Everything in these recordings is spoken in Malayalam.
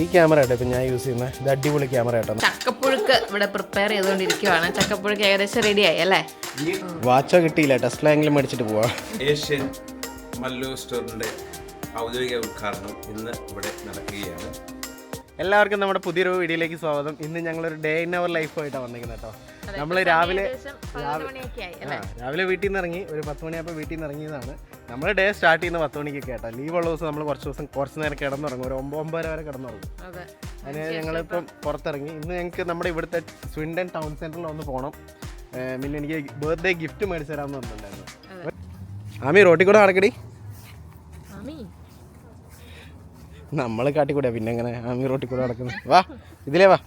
ഈ ക്യാമറ കേട്ടോ ഇപ്പം ഞാൻ യൂസ് ചെയ്യുന്നത് ഇത് അടിപൊളി ക്യാമറ ആട്ടോ. ചക്കപ്പുഴുക്ക് ഇവിടെ പ്രിപ്പയർ ചെയ്തുകൊണ്ടിരിക്കുവാണ്. ചക്കപ്പുഴുക്ക് ഏകദേശം റെഡി ആയി അല്ലേ? വാച്ചോ കിട്ടിയില്ല. ടെസ്റ്റിലെങ്കിലും മേടിച്ചിട്ട് പോവാ. ഏഷ്യൻ മല്ലു സ്റ്റോറിന്റെ ഔദ്യോഗിക ഉദ്ഘാടനം ഇന്ന് ഇവിടെ നടക്കുകയാണ്. എല്ലാവർക്കും നമ്മുടെ പുതിയൊരു വീഡിയോയിലേക്ക് സ്വാഗതം. ഇന്ന് ഞങ്ങളൊരു ഡേ ഇൻ അവർ ലൈഫായിട്ടാണ് വന്നിരിക്കുന്നത് കേട്ടോ നമ്മൾ രാവിലെ രാവിലെ വീട്ടിൽ നിന്ന് ഇറങ്ങി ഒരു പത്ത് മണിയാകുമ്പോൾ വീട്ടിൽ നിന്ന് ഇറങ്ങിയതാണ്. നമ്മൾ ഡേ സ്റ്റാർട്ട് ചെയ്യുന്ന പത്ത് മണിക്ക് കേട്ടോ ലീവ് ഉള്ള ദിവസം നമ്മൾ കുറച്ച് ദിവസം കുറച്ച് നേരം കിടന്നുറങ്ങും. ഒരു ഒമ്പത് ഒമ്പതര വരെ കിടന്നുറങ്ങും. അതെ. അതിന് ഞങ്ങളിപ്പം പുറത്തിറങ്ങി. ഇന്ന് ഞങ്ങൾക്ക് നമ്മുടെ ഇവിടുത്തെ സ്വിൻഡൻ ടൗൺ സെന്ററിൽ ഒന്ന് പോകണം പിന്നെ എനിക്ക് ബർത്ത്ഡേ ഗിഫ്റ്റ് മേടിച്ചു തരാമെന്ന് പറഞ്ഞിട്ടുണ്ടായിരുന്നു. ആമി റോട്ടിൽ കൂടെ നടക്കടി. നമ്മൾ കാട്ടിക്കൂടെ പിന്നെ എങ്ങനെ? ആമി റോട്ടിൽ കൂടെ നടക്കുന്നത് വാ ഇതിലേ വാ.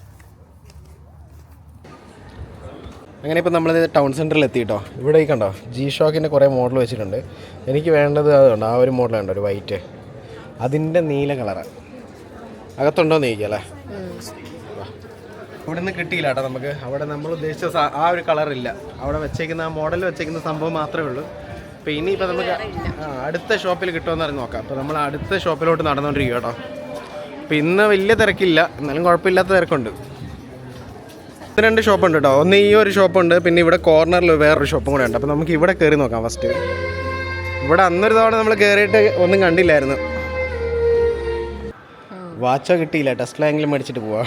അങ്ങനെ ഇപ്പോൾ നമ്മൾ ടൗൺ സെന്ററിൽ എത്തിയിട്ടോ ഇവിടെ ഈ കണ്ടോ ജി ഷോക്കിന്റെ കുറേ മോഡൽ വെച്ചിട്ടുണ്ട്. എനിക്ക് വേണ്ടത് അതുകൊണ്ട് ആ ഒരു മോഡൽ കണ്ടോ ഒരു വൈറ്റ് അതിന്റെ നീല കളറാണ് അകത്തുണ്ടോ എന്ന് ചോദിക്കാം അല്ലേ? ഇവിടെ നിന്ന് കിട്ടിയില്ല കേട്ടോ നമുക്ക്. അവിടെ നമ്മൾ ഉദ്ദേശിച്ച ആ ഒരു കളറില്ല അവിടെ വെച്ചേക്കുന്ന ആ മോഡൽ വെച്ചേക്കുന്ന സംഭവം മാത്രമേ ഉള്ളൂ. അപ്പോൾ ഇനിയിപ്പോൾ നമുക്ക് ആ അടുത്ത ഷോപ്പിൽ കിട്ടുമെന്ന് പറഞ്ഞ് നോക്കാം. അപ്പോൾ നമ്മൾ അടുത്ത ഷോപ്പിലോട്ട് നടന്നുകൊണ്ടിരിക്കും കേട്ടോ. അപ്പോൾ ഇന്ന് വലിയ തിരക്കില്ല. എന്നാലും കുഴപ്പമില്ലാത്ത തിരക്കുണ്ട്. ഇത് ഷോപ്പ് ഉണ്ട് കേട്ടോ ഒന്ന് ഈ ഒരു ഷോപ്പ് ഉണ്ട് പിന്നെ ഇവിടെ കോർണറിൽ വേറൊരു ഷോപ്പും കൂടെ ഉണ്ട്. അപ്പോൾ നമുക്ക് ഇവിടെ കയറി നോക്കാം ഫസ്റ്റ്. ഇവിടെ അന്നൊരു തവണ നമ്മൾ കയറിയിട്ട് ഒന്നും കണ്ടില്ലായിരുന്നു. വാച്ചോ കിട്ടിയില്ല ടെസ്റ്റിലെങ്കിലും മേടിച്ചിട്ട് പോവാ.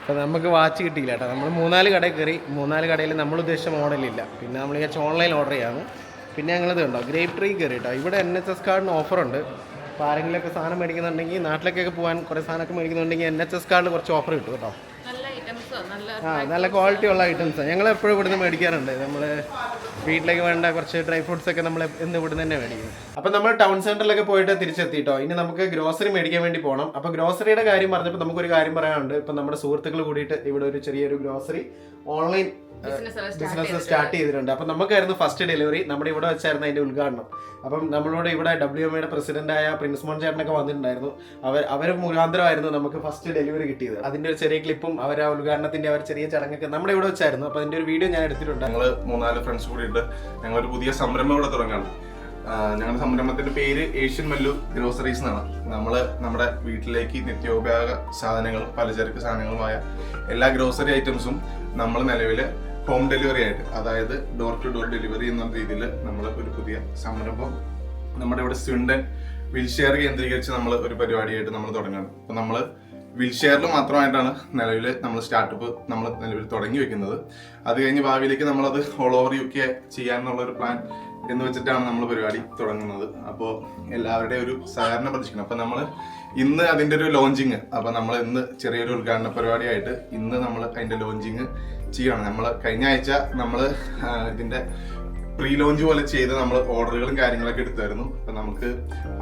അപ്പോൾ നമുക്ക് വാച്ച് കിട്ടിയില്ല കേട്ടോ നമ്മൾ മൂന്നാൽ കടയിൽ കയറി മൂന്നാൽ കടയിൽ നമ്മൾ ഉദ്ദേശിച്ച മോഡലില്ല പിന്നെ നമ്മൾ വിചാരിച്ച ഓൺലൈൻ ഓർഡർ ചെയ്യാമെന്ന് പിന്നെ ഞങ്ങളിത് കണ്ടോ? ഗ്രേപ്പ് ട്രീ കയറി കേട്ടോ ഇവിടെ എൻ എച്ച് എസ് കാർഡിന് ഓഫറുണ്ട് അപ്പോൾ ആരെങ്കിലുമൊക്കെ സാധനം മേടിക്കുന്നുണ്ടെങ്കിൽ നാട്ടിലേക്കൊക്കെ പോകാൻ കുറേ സാധനമൊക്കെ മേടിക്കുന്നുണ്ടെങ്കിൽ എൻ എച്ച് എസ് കാർഡിൽ കുറച്ച് ഓഫർ കിട്ടും കേട്ടോ ആ നല്ല ക്വാളിറ്റി ഉള്ള ഐറ്റംസ് ഞങ്ങൾ എപ്പോഴും ഇവിടുന്ന് മേടിക്കാറുണ്ട്. നമ്മൾ വീട്ടിലേക്ക് വേണ്ട കുറച്ച് ഡ്രൈ ഫ്രൂട്ട്സ് ഒക്കെ നമ്മൾ ഇന്ന് ഇവിടുന്ന് തന്നെ മേടിക്കും. അപ്പം നമ്മൾ ടൗൺ സെന്ററിലൊക്കെ പോയിട്ട് തിരിച്ചെത്തിട്ടോ. ഇനി നമുക്ക് ഗ്രോസറി മേടിക്കാൻ വേണ്ടി പോകണം അപ്പോൾ ഗ്രോസറിയുടെ കാര്യം പറഞ്ഞപ്പോൾ നമുക്കൊരു കാര്യം പറയാനുണ്ട്. ഇപ്പം നമ്മുടെ സുഹൃത്തുക്കൾ കൂടിയിട്ട് ഇവിടെ ഒരു ചെറിയൊരു ഗ്രോസറി ഓൺലൈൻ ബിസിനസ് സ്റ്റാർട്ട് ചെയ്തിട്ടുണ്ട്. അപ്പം നമുക്കായിരുന്നു ഫസ്റ്റ് ഡെലിവറി. നമ്മുടെ ഇവിടെ വെച്ചായിരുന്നു അതിന്റെ ഉദ്ഘാടനം. അപ്പം നമ്മളോട് ഇവിടെ ഡബ്ല്യു എമ്മയുടെ പ്രസിഡന്റായ പ്രിൻസ് മോൻ ചേട്ടനൊക്കെ വന്നിട്ടുണ്ടായിരുന്നു. അവർ അവർ മുഖാന്തരമായിരുന്നു നമുക്ക് ഫസ്റ്റ് ഡെലിവറി കിട്ടിയത്. അതിന്റെ ഒരു ചെറിയ ക്ലിപ്പും അവർ ആ ഉദ്ഘാടനത്തിന്റെ അവർ ചെറിയ ചടങ്ങൊക്കെ നമ്മുടെ ഇവിടെ വെച്ചായിരുന്നു. അപ്പോൾ അതിന്റെ ഒരു വീഡിയോ ഞാൻ എടുത്തിട്ടുണ്ട്. ഞങ്ങൾ മൂന്നാൽ ഫ്രണ്ട്സ് കൂടിയുള്ള ഞങ്ങൾ ഒരു പുതിയ സംരംഭം ഇവിടെ തുടങ്ങാണ്. ഞങ്ങളുടെ സംരംഭത്തിന്റെ പേര് ഏഷ്യൻ മല്ലു ഗ്രോസറീസ് എന്നാണ്. നമ്മൾ നമ്മുടെ വീട്ടിലേക്ക് നിത്യോപയോഗ സാധനങ്ങളും പലചരക്ക് സാധനങ്ങളുമായ എല്ലാ ഗ്രോസറി ഐറ്റംസും നമ്മൾ നിലവിൽ ഹോം ഡെലിവറി ആയിട്ട് അതായത് ഡോർ ടു ഡോർ ഡെലിവറി എന്ന രീതിയിൽ നമ്മൾ ഒരു പുതിയ സംരംഭം നമ്മുടെ ഇവിടെ സ്വിൻഡൻ വീൽചെയർ കേന്ദ്രീകരിച്ച് നമ്മൾ ഒരു പരിപാടിയായിട്ട് നമ്മൾ തുടങ്ങുകയാണ്. അപ്പം നമ്മൾ വീൽചെയറിൽ മാത്രമായിട്ടാണ് നിലവിൽ നമ്മൾ സ്റ്റാർട്ടപ്പ് നമ്മൾ നിലവിൽ തുടങ്ങി വെക്കുന്നത്. അത് കഴിഞ്ഞ് ഭാവിയിലേക്ക് നമ്മളത് ഓൾ ഓവർ യു കെ ചെയ്യാനുള്ള ഒരു പ്ലാൻ എന്ന് വെച്ചിട്ടാണ് നമ്മൾ പരിപാടി തുടങ്ങുന്നത്. അപ്പോൾ എല്ലാവരുടെയും ഒരു സഹകരണം പ്രതീക്ഷിക്കണം അപ്പം നമ്മൾ ഇന്ന് അതിന്റെ ഒരു ലോഞ്ചിങ് അപ്പൊ നമ്മൾ ഇന്ന് ചെറിയൊരു ഉദ്ഘാടന പരിപാടിയായിട്ട് ഇന്ന് നമ്മൾ അതിന്റെ ലോഞ്ചിങ് ചെയ്യണം. നമ്മൾ കഴിഞ്ഞ ആഴ്ച നമ്മൾ ഇതിന്റെ പ്രീ ലോഞ്ച് പോലെ ചെയ്ത് നമ്മൾ ഓർഡറുകളും കാര്യങ്ങളൊക്കെ എടുത്തായിരുന്നു. അപ്പൊ നമുക്ക്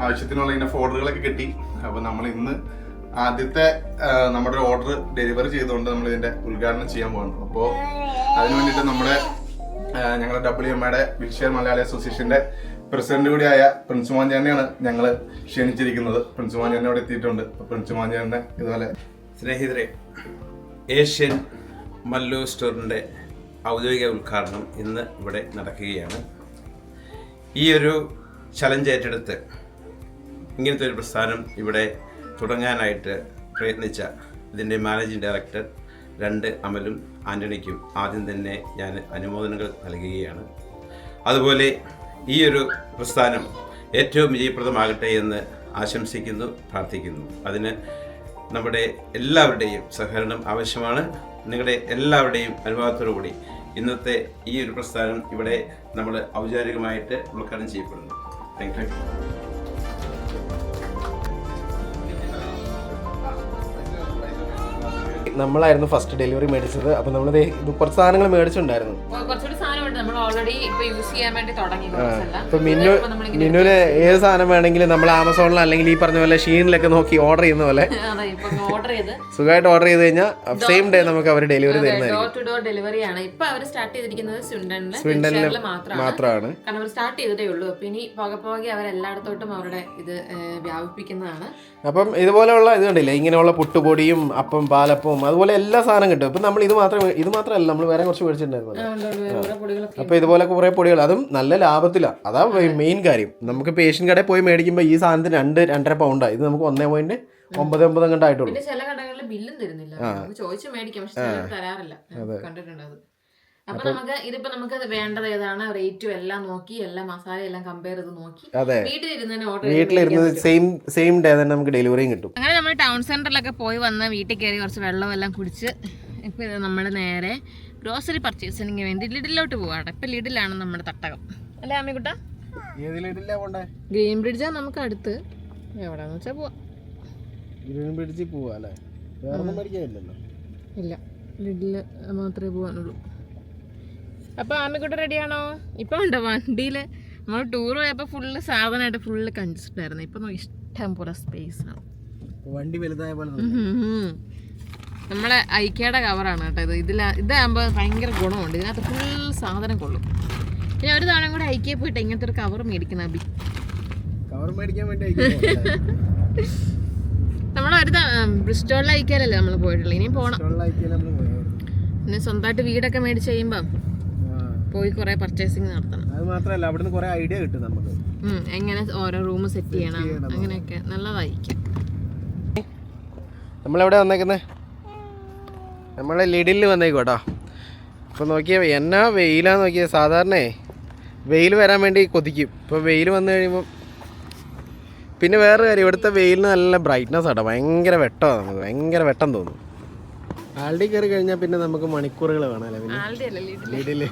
ആവശ്യത്തിനുള്ള ഇതിന്റെ ഓർഡറുകളൊക്കെ കിട്ടി. അപ്പൊ നമ്മൾ ഇന്ന് ആദ്യത്തെ നമ്മുടെ ഓർഡർ ഡെലിവറി ചെയ്തുകൊണ്ട് നമ്മൾ ഇതിന്റെ ഉദ്ഘാടനം ചെയ്യാൻ പോകുന്നു അപ്പോൾ അതിനു വേണ്ടിയിട്ട് നമ്മുടെ ഞങ്ങളുടെ ഡബ്ല്യു എമ്മയുടെ വിൽഷെയർ മലയാളി അസോസിയേഷന്റെ പ്രസിഡന്റ് കൂടിയായ പ്രിൻസ് മാഞ്ചാനെയാണ് ഞങ്ങൾ ക്ഷണിച്ചിരിക്കുന്നത്. പ്രിൻസ് മാഞ്ചാനെ അവിടെ എത്തിയിട്ടുണ്ട്. പ്രിൻസ് മാഞ്ചാനെ ഇതുപോലെ സ്നേഹിതരെ ഏഷ്യൻ മല്ലു സ്റ്റോറിന്റെ ഔദ്യോഗിക ഉദ്ഘാടനം ഇന്ന് ഇവിടെ നടക്കുകയാണ്. ഈ ഒരു ചലഞ്ച് ഏറ്റെടുത്ത് ഇങ്ങനത്തെ ഒരു പ്രസ്ഥാനം ഇവിടെ തുടങ്ങാനായിട്ട് പ്രയത്നിച്ച ഇതിന്റെ മാനേജിംഗ് ഡയറക്ടർ രണ്ട് അമലും ആന്റണിക്കും ആദ്യം തന്നെ ഞാൻ അനുമോദനങ്ങൾ നൽകുകയാണ്. അതുപോലെ ഈ ഒരു പ്രസ്ഥാനം ഏറ്റവും വിജയപ്രദമാകട്ടെ എന്ന് ആശംസിക്കുന്നു പ്രാർത്ഥിക്കുന്നു. അതിന് നമ്മുടെ എല്ലാവരുടെയും സഹകരണം ആവശ്യമാണ്. നിങ്ങളുടെ എല്ലാവരുടെയും അനുഭവത്തോടു കൂടി ഇന്നത്തെ ഈ ഒരു പ്രസ്ഥാനം ഇവിടെ നമ്മൾ ഔപചാരികമായിട്ട് ഉദ്ഘാടനം ചെയ്യപ്പെടുന്നു. താങ്ക് യു നമ്മളായിരുന്നു ഫസ്റ്റ് ഡെലിവറി മേടിച്ചത്. അപ്പൊ നമ്മൾ കുറച്ച് സാധനങ്ങൾ മേടിച്ചിട്ടുണ്ടായിരുന്നു. ഇപ്പൊ. മിന്നു മിന്നുവിന് ഏത് സാധനം വേണമെങ്കിലും നമ്മൾ ആമസോണിൽ അല്ലെങ്കിൽ ഈ പറഞ്ഞ പോലെ ഷീനിലൊക്കെ നോക്കി ഓർഡർ ചെയ്യുന്ന പോലെ. സുഖമായിട്ട് ഓർഡർ ചെയ്ത് കഴിഞ്ഞാൽ സെയിം ഡേ നമുക്ക് അവർ ഡെലിവറി തരുന്നതായിരിക്കും. ഫിൻഷെയറിൽ മാത്രമാണ് സ്റ്റാർട്ട് ചെയ്തതേ ഉള്ളൂ. അപ്പൊ ഇനി പോകെ പോകെ അവർ എല്ലായിടത്തോട്ടും അവരുടെ ഇത് വ്യാപിപ്പിക്കുന്നതാണ്. അപ്പം ഇതുപോലെയുള്ള ഇത് കണ്ടില്ലേ? ഇങ്ങനെയുള്ള പുട്ടുപൊടിയും അപ്പം പാലപ്പവും അതുപോലെ എല്ലാ സാധനം കിട്ടും. ഇപ്പം നമ്മൾ ഇത് മാത്രം ഇത് മാത്രമല്ല നമ്മൾ വേറെ കുറച്ച് മേടിച്ചിട്ടുണ്ടായിരുന്നു അപ്പോൾ ഇതുപോലെ കുറേ പൊടികൾ അതും നല്ല ലാഭത്തിലാണ് അതാ മെയിൻ കാര്യം. നമുക്ക് പേഷ്യൻ കടയിൽ പോയി മേടിക്കുമ്പോൾ ഈ സാധനത്തിന് രണ്ട് രണ്ടര പൗണ്ടാണ് ഇത് നമുക്ക് ഒന്നേ പോയിന്റ് ഒമ്പത് ഒമ്പത് കണ്ടായിട്ടുള്ളൂ ചില കടകളിൽ ബില്ലും തരുന്നില്ല. ചോദിച്ചു മേടിക്കാം പക്ഷെ തരാറില്ല. കണ്ടിട്ടുണ്ട് അത്. അപ്പൊ നമുക്ക് ഇതിപ്പോ നമുക്ക് വേണ്ടത് ഏതാണ്? റേറ്റും എല്ലാം നോക്കി എല്ലാ മസാല എല്ലാം കമ്പയർ ചെയ്ത് നോക്കി. വീട്ടിലിരുന്ന് ഓർഡർ വീട്ടിലിരുന്ന് സെയിം സെയിം ഡേ തന്നെ നമുക്ക് ഡെലിവറിയും കിട്ടും. അങ്ങനെ നമ്മൾ ടൗൺ സെന്ററിലൊക്കെ പോയി വന്ന് വീട്ടിൽ കയറി കുറച്ച് വെള്ളം എല്ലാം കുടിച്ച് ഇപ്പൊ ഇത് നമ്മൾ നേരെ ഗ്രോസറി പർച്ചേസിന് വേണ്ടി ലിഡിലോട്ട് പോവാണ്. ഇപ്പൊ ലിഡിലാണ് നമ്മുടെ തട്ടകം. അല്ലേ പോണ്ടേ? ഗ്രീൻ ബ്രിഡ്ജാ നമുക്ക് അടുത്ത്. എവിടെന്ന് വെച്ചാ പോവാ. ഗ്രീൻ ബ്രിഡ്ജിൽ പോവാ അല്ലേ? ഇല്ല. ലിഡിൽ മാത്രമേ പോകാനുള്ളൂ അപ്പൊ ആമിക്കുട്ട റെഡിയാണോ ഇപ്പൊ ഉണ്ടോ വണ്ടിയിൽ? നമ്മൾ ടൂർ പോയപ്പോ ഫുള്ള് സാധനമായിട്ട് ഫുള്ള് കഞ്ചസ്റ്റഡ് ആയിരുന്നു ഇപ്പൊ ഇഷ്ടം പോലെ സ്പേസ് ആണ്. വണ്ടി വലുതായ പോലെ. നമ്മളെ ഐക്യയുടെ കവറാണ് കേട്ടോ ഇത്. ഇതിൽ ഇതാകുമ്പോൾ ഭയങ്കര ഗുണമുണ്ട്. ഇതിനകത്ത് ഫുൾ സാധനം കൊള്ളും. പിന്നെ ഒരു തവണ കൂടെ ഐക്യ പോയിട്ട് ഇങ്ങനത്തെ ഒരു കവർ മേടിക്കുന്ന അബി കവർ മേടിക്കാൻ വേണ്ടി നമ്മൾ ഒരു ബ്രിസ്റ്റോളിലെ ഐക്യയിലല്ലേ നമ്മൾ പോയിട്ടുള്ളൂ? ഇനിയും പോണം. പിന്നെ സ്വന്തമായിട്ട് വീടൊക്കെ മേടിച്ച് കഴിയുമ്പം പോയി കുറേ പർച്ചേസിങ് നടത്തണം. അത് മാത്രമല്ല അവിടുന്ന് കുറെ ഐഡിയ കിട്ടും നമുക്ക്. എങ്ങനെ ഓരോ റൂം സെറ്റ് ചെയ്യണം അങ്ങനെയൊക്കെ. നല്ലതായിരിക്കും. നമ്മളെവിടെ വന്നേക്കുന്നത് നമ്മളെ ലിഡിൽ വന്നേക്കോട്ടോ ഇപ്പോൾ നോക്കിയാൽ എന്നാ വെയിലാന്ന് നോക്കിയാൽ സാധാരണ വെയിൽ വരാൻ വേണ്ടി കൊതിക്കും. ഇപ്പോൾ വെയിൽ വന്നു കഴിയുമ്പോൾ പിന്നെ വേറെ കാര്യം ഇവിടുത്തെ വെയിലിന് നല്ല ബ്രൈറ്റ്നെസ് ആട്ടോ. ഭയങ്കര വെട്ടമാണ് നമുക്ക് ഭയങ്കര വെട്ടം തോന്നും. ആൾഡി കയറി കഴിഞ്ഞാൽ പിന്നെ നമുക്ക് മണിക്കൂറുകൾ വേണമല്ലേ പിന്നെ? ലിഡിൽ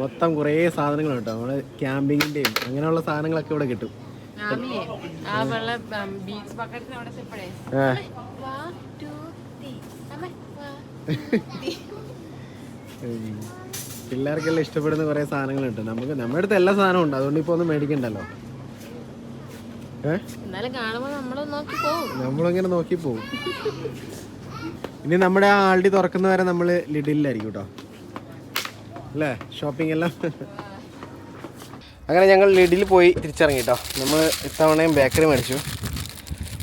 മൊത്തം കുറേ സാധനങ്ങൾ കേട്ടോ നമ്മുടെ ക്യാമ്പിങ്ങിന്റെയും അങ്ങനെയുള്ള സാധനങ്ങളൊക്കെ ഇവിടെ കിട്ടും. ആ വെള്ള ബീച്ച് ബക്കറ്റിന് അവിടെ ചെപ്പഴേ ആ ഉം. പിള്ളേർക്കെല്ലാം ഇഷ്ടപ്പെടുന്ന കുറേ സാധനങ്ങളുണ്ട്. നമുക്ക് നമ്മുടെ അടുത്ത് എല്ലാ സാധനവും ഉണ്ട്. അതുകൊണ്ട് ഇപ്പൊ ഒന്ന് മേടിക്കണ്ടല്ലോ. നമ്മളിങ്ങനെ നോക്കി പോകും ഇനി നമ്മുടെ ആ ആൾഡി തുറക്കുന്ന വരെ നമ്മൾ ലിഡിലായിരിക്കും കേട്ടോ അല്ലേ? ഷോപ്പിംഗ് എല്ലാം. അങ്ങനെ ഞങ്ങൾ ലിഡിൽ പോയി തിരിച്ചിറങ്ങി കേട്ടോ നമ്മൾ ഇത്തവണയും ബേക്കറി മേടിച്ചു.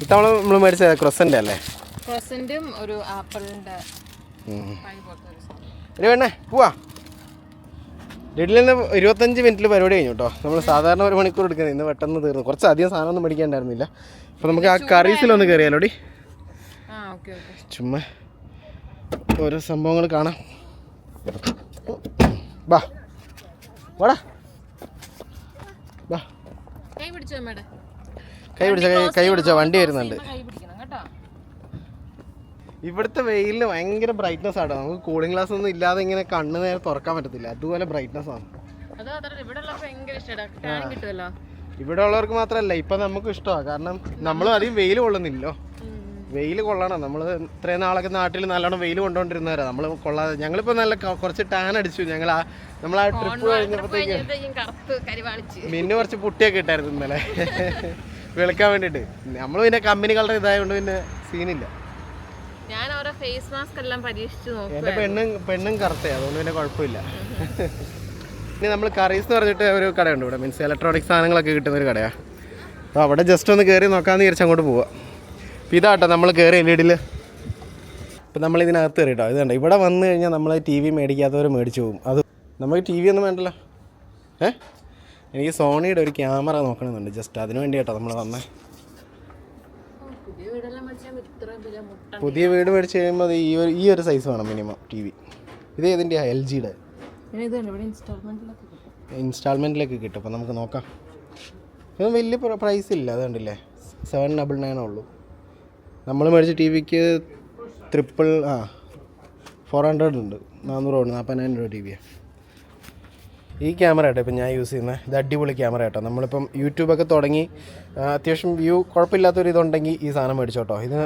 ഇത്തവണ നമ്മൾ മേടിച്ചത് ക്രൊസന്റ് അല്ലേ? പ്രസന്റും ഒരു ആപ്പിളിന്റെ ഒരു വേണേ പോവാ. നിന്ന് ഇരുപത്തഞ്ച് മിനിറ്റിൽ പരിപാടി കഴിഞ്ഞു കേട്ടോ. നമ്മൾ സാധാരണ ഒരു മണിക്കൂർ എടുക്കുന്നത്. ഇന്ന് പെട്ടെന്ന് തീർന്നു. കുറച്ച് അധികം സാധനമൊന്നും മേടിക്കാണ്ടായിരുന്നില്ല. അപ്പോൾ നമുക്ക് ആ കറീസിലൊന്ന് കയറിയാലോടി ചുമ്മാ ഓരോ സംഭവങ്ങൾ കാണാം. ബാ. വാടാ. ബാ. കൈ പിടിച്ചോ കൈ പിടിച്ചോ കൈ പിടിച്ച. വണ്ടി വരുന്നുണ്ട്. ഇവിടുത്തെ വെയിലിൽ ഭയങ്കര ബ്രൈറ്റ്നെസ് ആട്ടോ. നമുക്ക് കൂളിംഗ് ഗ്ലാസ് ഒന്നും ഇല്ലാതെ ഇങ്ങനെ കണ്ണ് നേരെ തുറക്കാൻ പറ്റത്തില്ല. അതുപോലെ ബ്രൈറ്റ്നെസ് ആണ്. ഇവിടെ ഉള്ളവർക്ക് മാത്രമല്ല ഇപ്പൊ നമുക്ക് ഇഷ്ടമാണ് കാരണം നമ്മൾ അധികം വെയിൽ കൊള്ളുന്നില്ലോ വെയിൽ കൊള്ളണം. നമ്മൾ ഇത്രയും നാളൊക്കെ നാട്ടിൽ നല്ലോണം വെയിൽ കൊണ്ടുകൊണ്ടിരുന്നവരാ നമ്മൾ കൊള്ളാതെ ഞങ്ങളിപ്പോൾ നല്ല കുറച്ച് ടാൻ അടിച്ചു. ഞങ്ങൾ ആ നമ്മൾ ആ ട്രിപ്പ് കഴിഞ്ഞപ്പോഴത്തേക്ക് കരിവാളിച്ച്. മിന്നു കുറച്ച് പുട്ടിയൊക്കെ ഇട്ടായിരുന്നു ഇന്നലെ. വെളുക്കാൻ വേണ്ടിട്ട്. നമ്മൾ പിന്നെ കമ്പനികളുടെ ഇതായതുകൊണ്ട് പിന്നെ സീനില്ല ഞാൻ ഓരോ ഫേസ് മാസ്ക് എല്ലാം പരീക്ഷിച്ചു നോക്കും എന്റെ പെണ്ണും പെണ്ണും കറുത്തേ അതുകൊണ്ട് പിന്നെ കുഴപ്പമില്ല. ഇനി നമ്മൾ കറീസ് എന്ന് പറഞ്ഞിട്ട് ഒരു കടയുണ്ട് ഇവിടെ. മീൻസ് ഇലക്ട്രോണിക് സാധനങ്ങളൊക്കെ കിട്ടുന്ന ഒരു കടയാണ് അപ്പോൾ അവിടെ ജസ്റ്റ് ഒന്ന് കയറി നോക്കാമെന്ന് വിചാരിച്ച് അങ്ങോട്ട് പോവാം. അപ്പോൾ ഇതാട്ടോ നമ്മൾ കയറി വീട്ടിൽ ഇപ്പം നമ്മൾ ഇതിനകത്ത് കയറിട്ടോ ഇത് കണ്ടോ? ഇവിടെ വന്നു കഴിഞ്ഞാൽ നമ്മൾ ടി വി മേടിക്കാത്തവർ മേടിച്ചു പോകും. അത് നമുക്ക് ടി വി ഒന്നും വേണ്ടല്ലോ. ഏ? എനിക്ക് സോണിയുടെ ഒരു ക്യാമറ നോക്കണമെന്നുണ്ട്. ജസ്റ്റ് അതിന് വേണ്ടി കേട്ടോ നമ്മൾ വന്നേ പുതിയ വീടെല്ലാം മേടിച്ചാൽ ഇത്രയും വലിയ മുട്ട പുതിയ വീട് മേടിച്ച് കഴിയുമ്പോൾ ഈ ഒരു ഈ ഒരു സൈസ് വേണം മിനിമം ടി വി ഇത് ഏതിന്റെ എൽ ജിയുടെ ഇൻസ്റ്റാൾമെന്റിലേക്ക് കിട്ടും. അപ്പോൾ നമുക്ക് നോക്കാം. ഇത് വലിയ പ്രൈസ് ഇല്ല അത് കണ്ടില്ലേ? സെവൻ ഡബിൾ നയൻ ഉള്ളൂ. നമ്മൾ മേടിച്ച ടി വിക്ക് ട്രിപ്പിൾ ആ ഫോർ ഹൺഡ്രഡ് ഉണ്ട്. നാനൂറ് ഉണ്ട് നാൽപ്പതിനായിരം രൂപ ടി വിയാണ് ഈ ക്യാമറ കേട്ടോ ഇപ്പം ഞാൻ യൂസ് ചെയ്യുന്നത് ഇത് അടിപൊളി ക്യാമറ കേട്ടോ നമ്മളിപ്പം യൂട്യൂബൊക്കെ തുടങ്ങി അത്യാവശ്യം വ്യൂ കുഴപ്പമില്ലാത്തൊരു ഇതുണ്ടെങ്കിൽ ഈ സാധനം മേടിച്ചോട്ടോ. ഇതിന്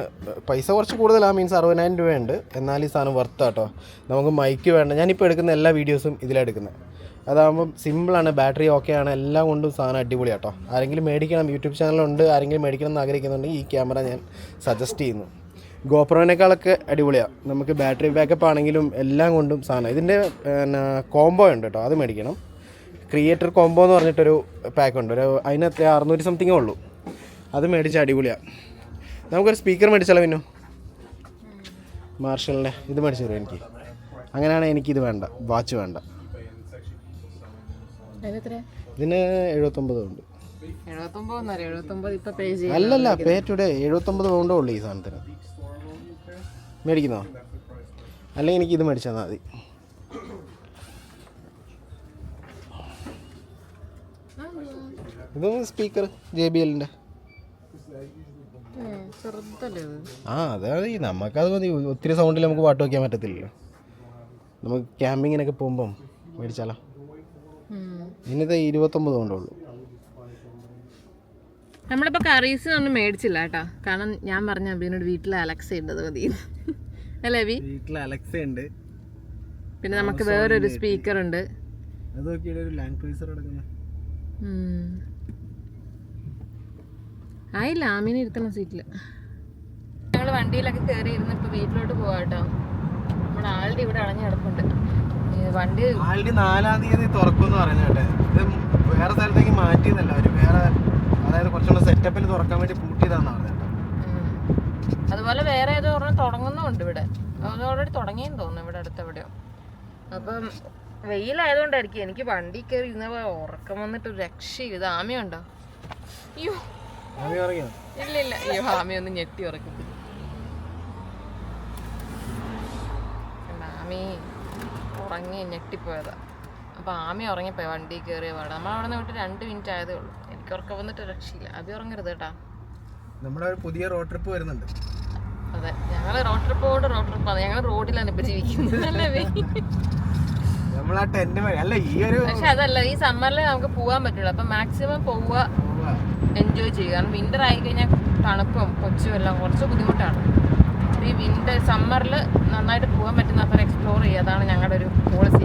പൈസ കുറച്ച് കൂടുതലാണ് മീൻസ് അറുപതിനായിരം രൂപയുണ്ട്. എന്നാൽ ഈ സാധനം വർത്ത് കേട്ടോ നമുക്ക് മൈക്ക് വേണ്ട. ഞാനിപ്പോൾ എടുക്കുന്ന എല്ലാ വീഡിയോസും ഇതിലെടുക്കുന്നത് അതാകുമ്പം സിമ്പിളാണ് ബാറ്ററി ഓക്കെ ആണ് എല്ലാം കൊണ്ടും സാധനം അടിപൊളി കേട്ടോ ആരെങ്കിലും മേടിക്കണം യൂട്യൂബ് ചാനലുണ്ട് ആരെങ്കിലും മേടിക്കണം എന്ന് ആഗ്രഹിക്കുന്നുണ്ടെങ്കിൽ ഈ ക്യാമറ ഞാൻ സജസ്റ്റ് ചെയ്യുന്നു. ഗോപ്രോനേക്കാളൊക്കെ അടിപൊളിയാണ് നമുക്ക് ബാറ്ററി ബാക്കപ്പ് ആണെങ്കിലും എല്ലാം കൊണ്ടും സാധനം. ഇതിന്റെ പിന്നെ കോംബോ ഉണ്ട് കേട്ടോ അത് മേടിക്കണം. ക്രിയേറ്റർ കോംബോ എന്ന് പറഞ്ഞിട്ടൊരു പാക്ക് ഉണ്ട്. ഒരു എത്ര അറുന്നൂറ്റി സംതിങ്ങേ ഉള്ളൂ. അത് മേടിച്ച അടിപൊളിയാണ് നമുക്കൊരു സ്പീക്കർ മേടിച്ചാലോ പിന്നോ മാർഷലിന്റെ ഇത് മേടിച്ചു തരുമോ എനിക്ക്? അങ്ങനെയാണ് എനിക്കിത് വേണ്ട വാച്ച് വേണ്ട. ഇതിന് എഴുപത്തൊമ്പത് ഉണ്ട് അല്ലല്ല പേ ടുഡേ എഴുപത്തൊമ്പത് പൗണ്ടേ ഉള്ളൂ ഈ സാധനത്തിന്. മേടിക്കുന്നോ? അല്ലെങ്കിൽ എനിക്ക് ഇത് മേടിച്ചാൽ മതി. ഇത് സ്പീക്കർ ജെ ബി എല്ലിന്റെ ആ അതായത് ഈ നമുക്കത് മതി. ഒത്തിരി സൗണ്ടിൽ നമുക്ക് പാട്ട് വയ്ക്കാൻ പറ്റത്തില്ലല്ലോ. നമുക്ക് ക്യാമ്പിങ്ങിനൊക്കെ പോകുമ്പം മേടിച്ചാലോ? ഇന്നത്തെ ഇരുപത്തൊമ്പത് കൊണ്ടുള്ളൂ നമ്മളിപ്പോൾ നമ്മളിപ്പോ കറീസ് ഒന്നും മേടിച്ചില്ല കേട്ടോ. കാരണം ഞാൻ പറഞ്ഞ അബിനോട് വീട്ടിൽ അലക്സ ഉണ്ടത് മതി അല്ലേ വീട്ടിൽ അലക്സ ഉണ്ട്. പിന്നെ നമുക്ക് വേറൊരു സ്പീക്കർ ഉണ്ട്. അത് നോക്കിയിട്ട് ഒരു ലാൻഡ് ക്രൂസർ എടുക്കുന്നത് ഉം. ആയില്ല ആമീനെ ഇരുത്തണ സീറ്റിൽ ഞങ്ങൾ വണ്ടിയിലൊക്കെ കയറി ഇരുന്ന് ഇപ്പൊ വീട്ടിലോട്ട് പോവാ കേട്ടോ. നമ്മുടെ ആളുടെ ഇവിടെ അടഞ്ഞു കിടപ്പുണ്ട്. ഈ വണ്ടി ആളുടെ നാലാം തീയതി തുറക്കുമെന്ന് പറഞ്ഞു കേട്ടെ. ഇത് വേറെ സ്ഥലത്തേക്ക് മാറ്റിയതല്ല ഒരു വേറെ അതായത് കുറച്ചുകൂടെ സെറ്റപ്പിൽ തുറക്കാൻ വേണ്ടി പൂട്ടിയതാണെന്ന് പറഞ്ഞത്. അതുപോലെ വേറെ ഏതോ ഒരെണ്ണം തുടങ്ങുന്നുണ്ട് ഇവിടെ. അത് ഓൾറെഡി തുടങ്ങിയെന്ന് തോന്നുന്നു ഇവിടെ അടുത്ത് എവിടെയോ. അപ്പം വെയിലായതുകൊണ്ടായിരിക്കും എനിക്ക് വണ്ടി കയറി ഇരുന്ന ഉറക്കം വന്നിട്ട് രക്ഷയില്ല ഇത് ആമയുണ്ടോ അയ്യോ. ഇല്ല ഇല്ല. അയ്യോ ആമയൊന്ന് ഞെട്ടി ഉറക്കും ആമി ഉറങ്ങി ഞെട്ടിപ്പോയതാ. അപ്പൊ ആമി ഉറങ്ങിപ്പോയി വണ്ടി കയറിയ പാടാ. നമ്മൾ അവിടെ നിന്ന് വിട്ട് രണ്ട് മിനിറ്റ് ആയതേ ഉള്ളൂ. എനിക്ക് ഉറക്കം വന്നിട്ട് രക്ഷയില്ല. അഭി ഉറങ്ങരുത് കേട്ടാ. നമ്മുടെ ഒരു പുതിയ റോഡ് ട്രിപ്പ് വരുന്നുണ്ട്. അതെ ഞങ്ങൾ റോഡ് ട്രിപ്പോട് റോഡ് ട്രിപ്പാണ് ഞങ്ങൾ റോഡിലാണ് ഇപ്പൊ ജീവിക്കുന്നത് പക്ഷെ അതല്ല ഈ സമ്മറിൽ നമുക്ക് പോകാൻ പറ്റുള്ളൂ. അപ്പൊ മാക്സിമം പോവുക എൻജോയ് ചെയ്യുക. കാരണം വിന്റർ ആയി കഴിഞ്ഞാൽ തണുപ്പും കൊച്ചും എല്ലാം കുറച്ച് ബുദ്ധിമുട്ടാണ്. ഈ വിന്റർ സമ്മറിൽ നന്നായിട്ട് പോകാൻ പറ്റുന്ന അത്ര എക്സ്പ്ലോർ ചെയ്യുക. അതാണ് ഞങ്ങളുടെ ഒരു പോളിസി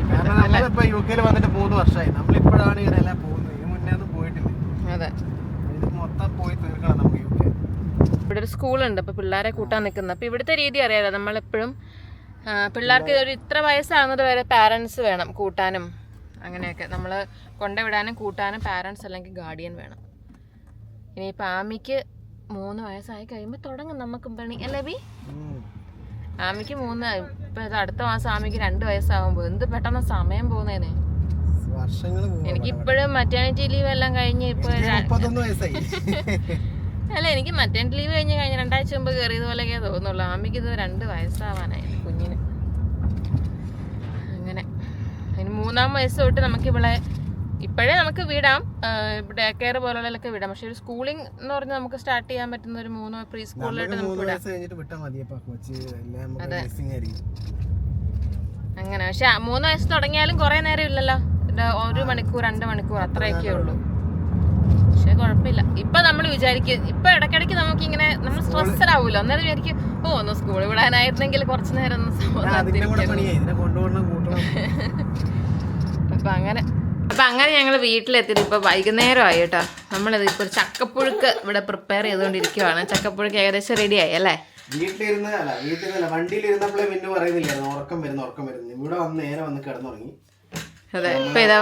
യു കെയിൽ വന്നിട്ട് മൂന്ന് വർഷമായി. നമ്മളിപ്പോഴാണ് ഇങ്ങനെയല്ല പോകുന്നത്. ഇതിന് മുന്നേ ഒന്നും പോയിട്ടില്ല. അതെ ഇത് മൊത്തം പോയി തീർക്കണം നമുക്ക് യു കെ ഇവിടെ ഒരു സ്കൂളുണ്ട്. അപ്പോൾ പിള്ളേരെ കൂട്ടാൻ നിൽക്കുന്നത് അപ്പോൾ ഇവിടുത്തെ രീതി അറിയാലോ? നമ്മളെപ്പോഴും പിള്ളേർക്ക് ഒരു ഇത്ര വയസ്സാകുന്നത് വരെ പാരൻസ് വേണം കൂട്ടാനും. അങ്ങനെയൊക്കെ. നമ്മൾ കൊണ്ടുവിടാനും കൂട്ടാനും പാരൻസ് അല്ലെങ്കിൽ ഗാർഡിയൻ വേണം. ഇനി ഇനിയിപ്പോൾ ആമിക്ക് മൂന്ന് വയസ്സായി കഴിയുമ്പോൾ തുടങ്ങും നമുക്ക് പണി. അല്ലേ ബി? ആമിക്ക് മൂന്ന് ഇപ്പം അടുത്ത മാസം ആമിക്ക് രണ്ട് വയസ്സാകുമ്പോൾ എന്ത് പെട്ടെന്ന് സമയം പോകുന്നതിന് എനിക്കിപ്പോഴും മറ്റേണിറ്റി ലീവ് എല്ലാം കഴിഞ്ഞ് ഇപ്പോൾ അല്ല എനിക്ക് മറ്റേ ലീവ് കഴിഞ്ഞ് കഴിഞ്ഞ രണ്ടാഴ്ച മുമ്പ് കയറിയതുപോലെയൊക്കെ തോന്നുള്ളൂ ആമിക്ക് ഇത് രണ്ട് വയസ്സാവാനായി കുഞ്ഞിന്. അങ്ങനെ. അതിന് മൂന്നാം വയസ്സ് തൊട്ട് നമുക്ക് ഇവിടെ ഇപ്പോഴേ നമുക്ക് വിടാം. ഡേ കെയർ പോലുള്ളതിലൊക്കെ വിടാം. പക്ഷെ ഒരു സ്കൂളിംഗ് എന്ന് പറഞ്ഞാൽ നമുക്ക് സ്റ്റാർട്ട് ചെയ്യാൻ പറ്റുന്ന ഒരു മൂന്നോ പ്രീ സ്കൂളിലായിട്ട് നമുക്ക് വിടാം. ആയിരിക്കും. അങ്ങനെ. പക്ഷെ മൂന്ന് വയസ്സ് തുടങ്ങിയാലും കുറേ നേരം ഇല്ലല്ലോ. ഒരു- ഒരു മണിക്കൂർ രണ്ട് മണിക്കൂർ അത്രയൊക്കെ ഉള്ളൂ. പക്ഷെ കുഴപ്പമില്ല. ഇപ്പൊ നമ്മൾ വിചാരിക്കും ഇപ്പൊ ഇടക്കിടക്ക് നമുക്ക് ഇങ്ങനെ നമ്മൾ സ്ട്രെസ്ഡ് ആവൂല്ലോ അന്നേരം വിചാരിക്കും ഓ ഒന്ന് സ്കൂൾ വിടാനായിരുന്നെങ്കിൽ കുറച്ച് നേരം അപ്പൊ അങ്ങനെ അപ്പൊ അങ്ങനെ ഞങ്ങൾ വീട്ടിലെത്തിയിട്ട് ഇപ്പൊ വൈകുന്നേരം ആയിട്ടോ നമ്മളിത് ഇപ്പൊ ചക്കപ്പുഴുക്ക് ഇവിടെ പ്രിപ്പയർ ചെയ്തുകൊണ്ടിരിക്കുവാണ്. ചക്കപ്പുഴുക്ക് ഏകദേശം റെഡി ആയി അല്ലേ? വീട്ടിലിരുന്ന് അല്ല വീട്ടിലിരുന്നല്ല വണ്ടിയിലിരുന്നപ്പോഴേ പിന്നെ പറയുന്നില്ലായിരുന്നു. ഉറക്കം വരുന്നു ഉറക്കം വരുന്നു. ഇവിടെ വന്ന് നേരെ വന്ന് കിടന്നുറങ്ങി. അതെ ഇപ്പൊ ഇതാ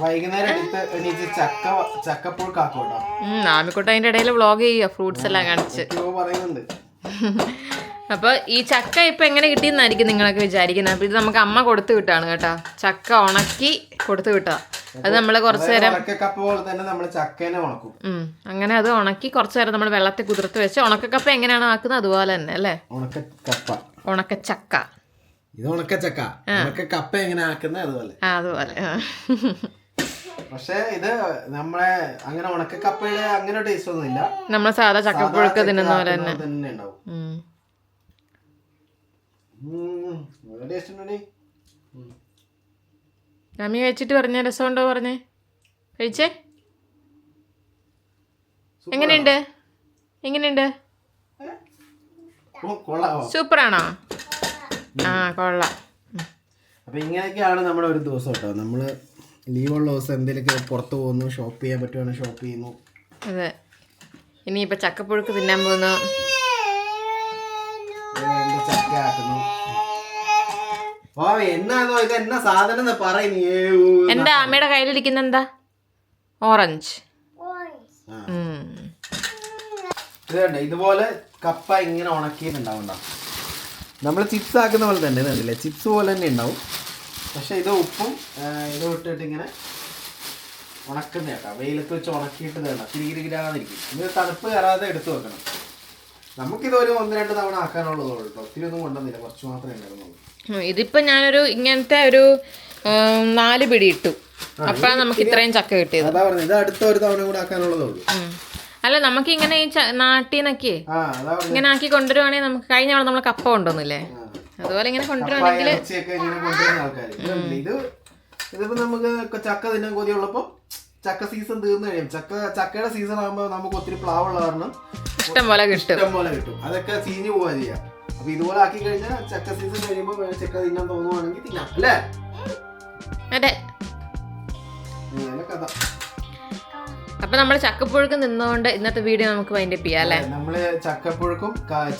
വൈകുന്നേരം എടുത്ത് എണീച്ച് ചക്ക ചക്കപ്പുഴുക്കാക്കും കേട്ടോ ഉം, ആമിക്കുട്ട അതിന്റെ ഇടയിൽ വ്ളോഗ് ചെയ്യുക ഫ്രൂട്ട്സ് എല്ലാം കാണിച്ച്. പറയുന്നുണ്ട്. അപ്പോൾ ഈ ചക്ക ഇപ്പം എങ്ങനെ കിട്ടിയെന്നായിരിക്കും നിങ്ങളൊക്കെ വിചാരിക്കുന്നത്? അപ്പോൾ ഇത് നമുക്ക് അമ്മ കൊടുത്തു വിട്ടാണ് കേട്ടോ. ചക്ക ഉണക്കി കൊടുത്തു വിട്ടാ അത് നമ്മൾ കുറച്ച് നേരം അങ്ങനെ അത് ഉണക്കി കുറച്ച് നേരം നമ്മൾ വെള്ളത്തിൽ കുതിർത്ത് വെച്ച് ഉണക്കക്കപ്പ എങ്ങനെയാണ് ആക്കുന്നത് അതുപോലെ തന്നെ അല്ലേ? ഉണക്കച്ചക്ക. ഇത് ഉണക്കച്ചക്ക. ഉണക്ക കപ്പ എങ്ങനെ ആക്കുന്നത് അതുപോലെ. അതുപോലെ. പക്ഷേ ഇത് നമ്മളെ അങ്ങനെ ഉണക്ക കപ്പയുടെ അങ്ങനെ ടേസ്റ്റ് ഒന്നും ഇല്ല. നമ്മളെ സാധാ ചക്കപ്പുഴുക്ക് തിന്നുന്ന പോലെ തന്നെ. തന്നെ ഉണ്ടാവും. ടേസ്റ്റ് ഉണ്ടടി? അമ്മി കഴിച്ചിട്ട് പറഞ്ഞ രസമുണ്ടോ പറഞ്ഞേ? കഴിച്ചേ? എങ്ങനെയുണ്ട്? എങ്ങനെയുണ്ട്? സൂപ്പറാണോ? ആ കൊള്ളാം. ഉം. അപ്പൊ ഇങ്ങനെയൊക്കെയാണ് നമ്മുടെ ഒരു ദിവസം കേട്ടോ. നമ്മൾ ലീവുള്ള ദിവസം എന്തെങ്കിലുമൊക്കെ പുറത്ത് പോകുന്നു ഷോപ്പ് ചെയ്യാൻ പറ്റുവാണ് ഷോപ്പ് ചെയ്യുന്നു. അതെ. ഇനിയിപ്പോൾ ചക്കപ്പുഴുക്ക് തിന്നാൻ പോകുന്നു. എന്റെ ചക്ക ആക്കുന്നു. എന്താ അമ്മയുടെ കയ്യിലിരിക്കുന്ന എന്താ? ഓറഞ്ച്. ഇതുപോലെ കപ്പ ഇങ്ങനെ ഉണക്കിയിട്ടുണ്ടാവണ്ട നമ്മൾ ചിപ്സ് ആക്കുന്ന പോലെ തന്നെ ഇതല്ലേ ചിപ്സ് പോലെ തന്നെ ഉണ്ടാവും. പക്ഷെ ഇത് ഉപ്പും ഇത് ഇട്ടിട്ട് ഇങ്ങനെ ഉണക്കുന്ന കേട്ടോ. വെയിലത്ത് വെച്ച് ഉണക്കിയിട്ട് വേണം തിരികിരികിരാതിരിക്കും ഇത് തണുപ്പ് കയറാതെ എടുത്തു വെക്കണം. നമുക്കിത് ഒരു ഒന്ന് രണ്ട് തവണ ആക്കാനുള്ളതേ ഉള്ളൂ കേട്ടോ. ഒത്തിരി ഒന്നും കൊണ്ടുവന്നില്ല. കുറച്ച് മാത്രമേ ഉണ്ടായിരുന്നുള്ളൂ. ഇതിപ്പോ ഞാനൊരു ഇങ്ങനത്തെ ഒരു നാല് പിടി ഇട്ടു. അപ്പോഴാണ് നമുക്ക് ഇത്രയും ചക്ക കിട്ടിയത്. അതാ പറഞ്ഞത്. ഇത് അടുത്ത ഒരു തവണ കൂടെ ആക്കാനുള്ളതേ ഉള്ളൂ. അല്ല നമുക്ക് ഇങ്ങനെ ഈ നാട്ടിൽ നിന്നൊക്കെ ഇങ്ങനെ ആക്കി കൊണ്ടുവരുവാണെങ്കിൽ നമുക്ക് കഴിഞ്ഞ തവണ നമ്മൾ കപ്പ കൊണ്ടുവന്നില്ലേ? അതുപോലെ ഇങ്ങനെ കൊണ്ടുവരുവാണെങ്കിൽ ഇത് ഇതിപ്പോ നമുക്ക് ചക്ക തിന്നാൻ കൊതിയുള്ളപ്പോ ചക്ക സീസൺ തീർന്നു കഴിയും. ചക്ക ചക്കയുടെ സീസൺ ആകുമ്പോൾ നമുക്ക് ഒത്തിരി പ്ലാവുള്ള കാരണം ഇഷ്ടം പോലെ കിട്ടും. ഇഷ്ടം പോലെ കിട്ടും. അതൊക്കെ സീഞ്ഞു പോവാ ചെയ്യാം. അപ്പൊ ഇതുപോലെ ആക്കി കഴിഞ്ഞാൽ ചക്ക സീസൺ കഴിയുമ്പോൾ ചക്ക തിന്നാൻ തോന്നുവാണെങ്കിൽ തിന്നാം. അല്ലേ? അതെ. കഥ അപ്പൊ നമ്മൾ ചക്കപ്പുഴുക്ക് നിന്നുകൊണ്ട് ഇന്നത്തെ വീഡിയോ നമുക്ക് വൈൻഡപ്പ് ചെയ്യാം അല്ലേ? നമ്മൾ ചക്കപ്പുഴുക്കും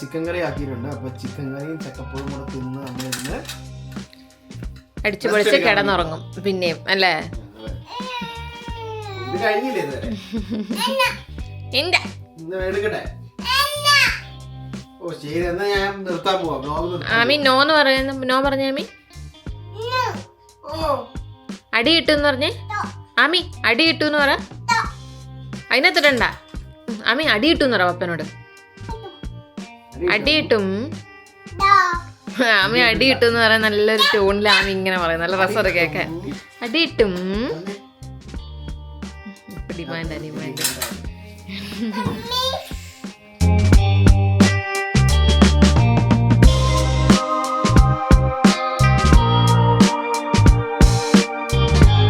ചിക്കൻ കറി ആക്കിയിട്ടുണ്ട്. അപ്പൊ ചിക്കൻ കറിയും ചക്കപ്പുഴും കൂടെ തിന്ന് നമ്മൾ ഇന്ന് അടിച്ചു പൊളിച്ച് കിടന്നുറങ്ങും പിന്നെയും അല്ലേ? ഇത് കഴിഞ്ഞില്ലേ ഇതുവരെ? എന്റെ ആമി നോ എന്ന് പറയുന്ന നോ പറഞ്ഞ ആമി. അടി കിട്ടും എന്ന് പറഞ്ഞേ? ആമി അടി കിട്ടും എന്ന് പറ. അതിനകത്തിടണ്ട. അമ്മ അടിയിട്ടു അടി കിട്ടും എന്ന് പറ പപ്പനോട്. അടിയിട്ടു. അടി കിട്ടും എന്ന് പറയാൻ നല്ലൊരു ടൂണിൽ ആമി ഇങ്ങനെ പറയും നല്ല രസമൊക്കെ കേൾക്കാൻ അടിയിട്ടും. Demand demand